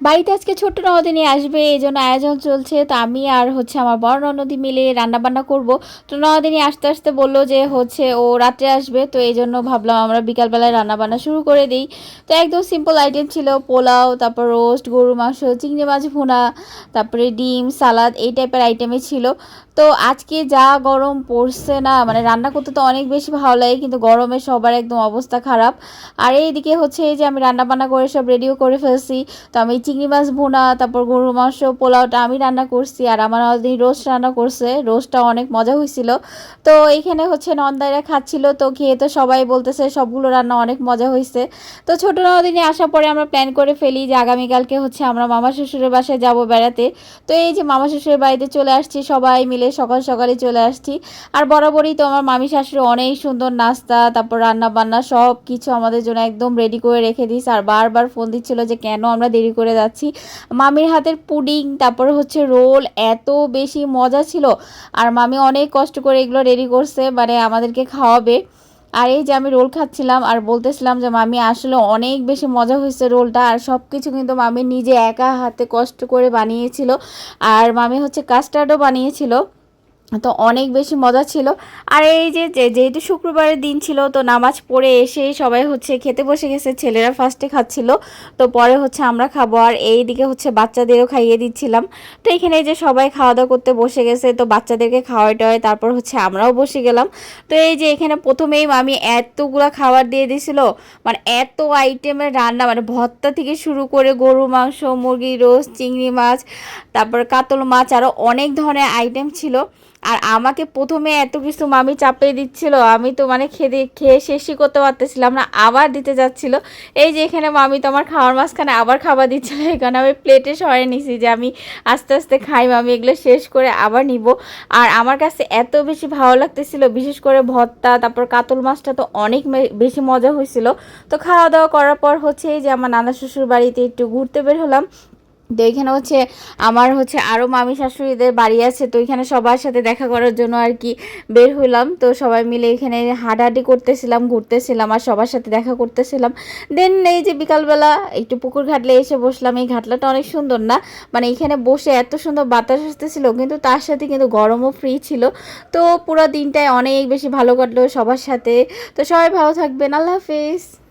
বাড়িতে আজকে ছোট্ট নদিনী আসবে, এই জন্য আয়োজন চলছে। তো আমি আর হচ্ছে আমার বড় ননদী মিলে রান্না বান্না করব। তো নদিনী আস্তে আস্তে বলল যে হচ্ছে ও রাত্রে আসবে, তো এই জন্য ভাবলাম আমরা বিকালবেলায় রান্না বান্না শুরু করে দিই। তো একদম সিম্পল আইটেম ছিল পোলাও, তারপর রোস্ট গরু মাংস, চিংড়ি মাছ, ভুনা, তারপরে ডিম, সালাদ, এই টাইপের আইটেমই ছিল। তো আজকে যা গরম পড়ছে না মানে রান্না করতে তো অনেক বেশি ভালো লাগে, কিন্তু গরমে সবার একদম অবস্থা খারাপ। আর এইদিকে হচ্ছে যে আমি রান্না বান্না করে সব রেডিও করে ফেলছি। তো আমি চিংড়ি মাছ ভুনা, তারপর গরুর মাংস, পোলাওটা আমি রান্না করছি আর আমার অলরেডি রোস্ট রান্না করছে। রোস্টটা অনেক মজা হয়েছিল। তো এইখানে হচ্ছে নন্দাইরা খাচ্ছিল, তো খেয়ে তো সবাই বলতেছে সবগুলো রান্না অনেক মজা হয়েছে। তো ছোটো নদিনে আসার পরে আমরা প্ল্যান করে ফেলি যে আগামীকালকে হচ্ছে আমরা মামা শ্বশুরের বাসায় যাব বেড়াতে। তো এই যে মামা শ্বশুরের বাড়িতে চলে আসছি, সবাই মিলে সকাল সকালে চলে আসছি। আর বরাবরই তো আমার মামি শাশুড়ি অনেক সুন্দর নাস্তা, তারপর রান্না বান্না সব কিছু আমাদের জন্য একদম রেডি করে রেখে দিস আর বারবার ফোন দিচ্ছিল যে কেন আমরা দেরি করে যাচ্ছি। মামির হাতের পুডিং, তারপর হচ্ছে রোল, এত বেশি মজা ছিল। আর মামি অনেক কষ্ট করে এগুলো রেডি করছে মানে আমাদেরকে খাওয়াবে। আর এই যে আমি রোল খাচ্ছিলাম আর বলতেছিলাম যে, মামি, আসলে অনেক বেশি মজা হয়েছে রোলটা। আর সব কিছু কিন্তু মামি নিজে একা হাতে কষ্ট করে বানিয়েছিল। আর মামি হচ্ছে কাস্টার্ডও বানিয়েছিল। তো অনেক বেশি মজা ছিল। আর এই যে যেহেতু শুক্রবারের দিন ছিল, তো নামাজ পড়ে এসে সবাই হচ্ছে খেতে বসে গেছে, ছেলেরা ফার্স্টে খাচ্ছিল, তো পরে হচ্ছে আমরা খাব। আর এই দিকে হচ্ছে বাচ্চাদেরও খাইয়ে দিচ্ছিলাম। তো এখানে যে সবাই খাওয়া দাওয়া করতে বসে গেছে, তো বাচ্চাদেরকে খাওয়াই টাওয়াই, তারপর হচ্ছে আমরাও বসে গেলাম। তো এই যে এখানে প্রথমেই আমি এতগুলো খাবার দিয়ে দিছিল মানে এত আইটেমের রান্না মানে ভর্তা থেকে শুরু করে গরু মাংস, মুরগি রোস্ট চিংড়ি মাছ, তারপর কাতল মাছ আরও অনেক ধরনের আইটেম ছিল। আর আমাকে প্রথমে এত কিছু মামি চাপিয়ে দিচ্ছিল, আমি তো মানে খেয়ে খেয়ে শেষই করতে পারতেছিলাম না, আবার দিতে যাচ্ছিল। এই যে এখানে মামি তো আমার খাওয়ার মাঝখানে আবার খাবার দিচ্ছিল এখানে আমি প্লেটে সরে নিছি যে আমি আস্তে আস্তে খাই মামি, এগুলো শেষ করে আবার নিব। আর আমার কাছে এত বেশি ভালো লাগতেছিল, বিশেষ করে ভর্তা, তারপর কাতল মাছটা তো অনেক বেশি মজা হয়েছিল। তো খাওয়া দাওয়া করার পর হচ্ছে এই যে আমার নানা শ্বশুর বাড়িতে একটু ঘুরতে বের হলাম। তো এখানে হচ্ছে আমার হচ্ছে আরও মামি শাশুড়িদের বাড়ি আছে, তো এখানে সবার সাথে দেখা করার জন্য আর কি বের হইলাম। তো সবাই মিলে এখানে হাঁটাহাঁটি করতেছিলাম, ঘুরতেছিলাম আর সবার সাথে দেখা করতেছিলাম। দেন এই যে বিকালবেলা একটু পুকুর ঘাটলে এসে বসলাম। এই ঘাটলাটা অনেক সুন্দর না? মানে এখানে বসে এত সুন্দর বাতাস আসতেছিল, কিন্তু তার সাথে কিন্তু গরমও ফ্রি ছিল। তো পুরো দিনটায় অনেক বেশি ভালো কাটলো সবার সাথে। তো সবাই ভালো থাকবেন, আল্লাহ হাফিজ।